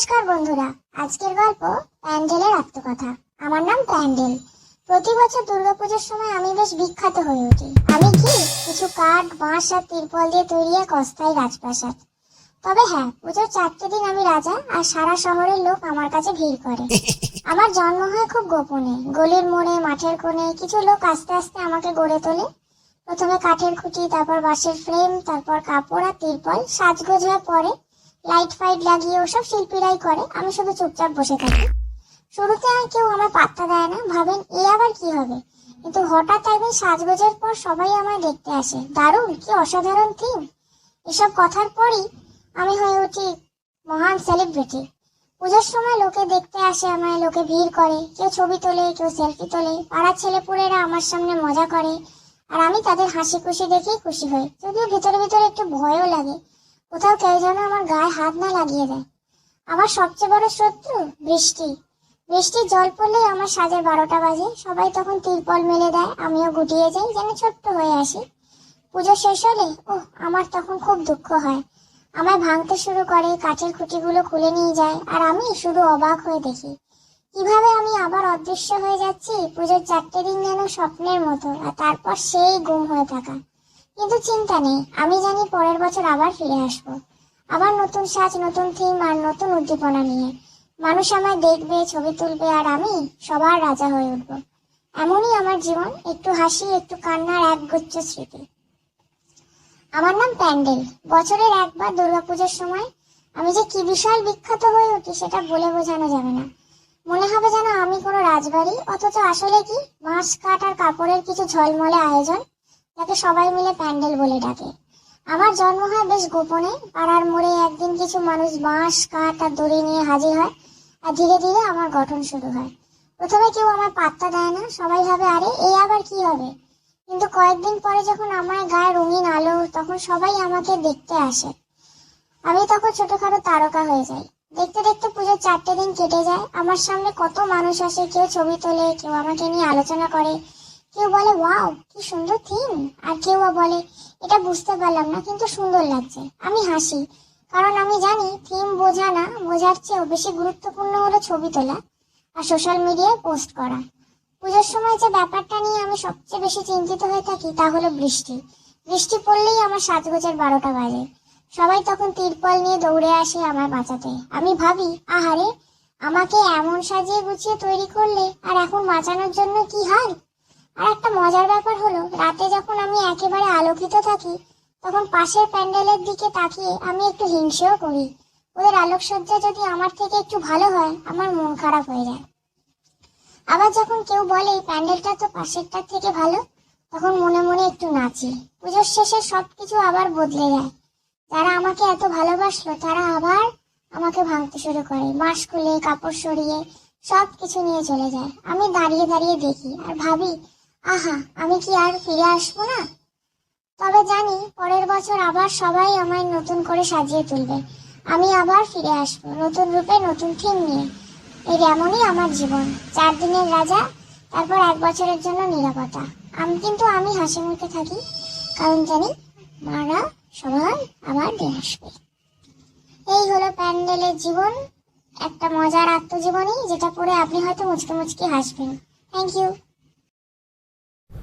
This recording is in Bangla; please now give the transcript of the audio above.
নমস্কার বন্ধুরা। আজকের গল্প প্যান্ডেলের আত্মকথা। আমার নাম প্যান্ডেল। প্রতি বছর দুর্গাপুজোর সময় আমি বেশ বিখ্যাত হয়ে উঠি। আমি কি কিছু কাঠ, বাঁশ আর তিরপল দিয়ে তৈরি এক অস্থায়ী রাজপ্রাসাদ তবে হ্যাঁ পুজোর চারটে দিন আমি রাজা আর সারা শহরের লোক আমার কাছে ভিড় করে। আমার জন্ম হয় খুব গোপনে। গলির মোড়ে, মাঠের কোণে কিছু লোক আস্তে আস্তে আমাকে গড়ে তোলে। প্রথমে কাঠের খুঁটি, তারপর বাঁশের ফ্রেম, তারপর কাপড় আর তিরপল সাজগোজ হয়ে পরে লাইট ফাইট লাগিয়ে ওসব শিল্পীরাই করে, আমি শুধু চুপচাপ বসে থাকি। শুরুতে আর কেউ আমার পাত্তা দেয় না, ভাবেন এ আবার কি হবে? কিন্তু হঠাৎ একদিন সাজগোজের পর সবাই আমায় দেখতে আসে। দারুণ, কি অসাধারণ থিম এসব কথার পরই আমি হয়ে উঠি মহান সেলিব্রিটি পুজোর সময় লোকে দেখতে আসে আমায়, লোকে ভিড় করে। কেউ ছবি তোলে, কেউ সেলফি তোলে। পাড়ার ছেলেপুলেরা আমার সামনে মজা করে। আর আমি তাদের হাসি খুশি দেখেই খুশি হই। যদিও ভিতরে ভিতরে একটু ভয়ও লাগে। কোথাও কেউ যেন আমার গায়ে হাত না লাগিয়ে দেয়। আমার সবচেয়ে বড় শত্রু বৃষ্টি। বৃষ্টির জল পড়লেই আমার সাজের বারোটা বাজে। সবাই তখন তিরপল মেলে দেয়, আমিও গুটিয়ে যাই, যেন ছোট্ট হয়ে আসি। পুজো শেষ হলে ও আমার তখন খুব দুঃখ হয়। আমায় ভাঙতে শুরু করে, কাঠের খুঁটিগুলো খুলে নিয়ে যায়, আর আমি শুধু অবাক হয়ে দেখি। কীভাবে আমি আবার অদৃশ্য হয়ে যাচ্ছি? পুজোর চারটে দিন যেন স্বপ্নের মতো, আর তারপর সেই গুম হয়ে থাকা। কিন্তু চিন্তা নেই, আমি জানি পরের বছর আবার ফিরে আসব। আবার নতুন সাজ, নতুন থিম আর নতুন উদ্দীপনা নিয়ে। মানুষ আমায় দেখবে, ছবি তুলবে আর আমি সবার রাজা হয়ে উঠবো। এমনই আমার জীবন, একটু হাসি, একটু কান্নার একগুচ্ছ স্মৃতি। আমার নাম প্যান্ডেল। বছরের একবার দুর্গাপূজার সময় আমি যে কি বিশাল বিখ্যাত হয়ে উঠি সেটা বলে বোঝানো যাবে না। মনে হবে যেন আমি কোনো রাজবাড়ি, অথচ আসলে কি বাঁশ কাঠ আর কাপড়ের কিছু ঝলমলে আয়োজন যাকে সবাই মিলে প্যান্ডেল বলে ডাকে। আমার জন্ম হয় বেশ গোপনে, পাড়ার মোড়ে একদিন কিছু মানুষ বাঁশ, কাঠ আর দড়ি নিয়ে হাজির হয়, আর ধীরে ধীরে আমার গঠন শুরু হয়। প্রথমে কেউ আমার পাত্তা দেয় না, সবাই ভাবে, আরে এই আবার কি হবে? কিন্তু কয়েকদিন পরে যখন আমার গায়ে রঙিন আলো, তখন সবাই আমাকে দেখতে আসে। আমি তখন ছোটখাটো তারকা হয়ে যাই। দেখতে দেখতে পুজোর চারটে দিন কেটে যায়। আমার সামনে কত মানুষ আসে, কেউ ছবি তোলে, কেউ আমাকে নিয়ে আলোচনা করে কেউ বলে, ওয়াও, কি সুন্দর থিম আর কেউ বলে, এটা বুঝতে পারলাম না, কিন্তু সুন্দর লাগছে। আমি হাসি, কারণ আমি জানি থিম বোঝা না, বোঝার চেয়েও বেশি গুরুত্বপূর্ণ হলো ছবি তোলা আর সোশ্যাল মিডিয়ায় পোস্ট করা। পুজোর সময় যে ব্যাপারটা নিয়ে আমি সবচেয়ে বেশি চিন্তিত হয়ে থাকি তা হলো বৃষ্টি। বৃষ্টি পড়লেই আমার সাজগোজের বারোটা বাজে। সবাই তখন তিরপল নিয়ে দৌড়ে আসে আমার বাঁচাতে। আমি ভাবি, আহারে, আমাকে এমন সাজিয়ে গুছিয়ে তৈরি করলে আর এখন বাঁচানোর জন্য কি হাল? আর একটা মজার ব্যাপার হলো, রাতে যখন আমি একেবারে আলোকিত থাকি, তখন পাশের প্যান্ডেলের দিকে তাকিয়ে আমি একটু হিংসেও করি। ওদের আলোকসজ্জা যদি আমার থেকে একটু ভালো হয়, আমার মন খারাপ হয়ে যায়। আবার যখন কেউ বলে এই প্যান্ডেলটা তো পাশেরটার থেকে ভালো, তখন মনে মনে একটু নাচি। পুজোর শেষে সবকিছু আবার বদলে যায়। যারা আমাকে এত ভালোবাসলো, তারা আবার আমাকে ভাঙতে শুরু করে। মাস খুলে, কাপড় সরিয়ে সব কিছু নিয়ে চলে যায়। আমি দাঁড়িয়ে দাঁড়িয়ে দেখি আর ভাবি আহা, আমি কি আর ফিরে আসব না? তবে জানি পরের বছর আবার সবাই আমায় নতুন করে সাজিয়ে তুলবে। আমি আবার ফিরে আসব, নতুন রূপে নতুন থিম নিয়ে। এই এমনই আমার জীবন, চার দিনের রাজা, তারপর এক বছরের জন্য নিরাপত্তা। আমি কিন্তু আমি হাসি মুখে থাকি, কারণ জানি মারা সবাই আবার দিয়ে আসবে। এই হলো প্যান্ডেলের জীবন, একটা মজার আত্মজীবনী যেটা পড়ে আপনি হয়তো মুচকে মুচকে হাসবেন। Thank you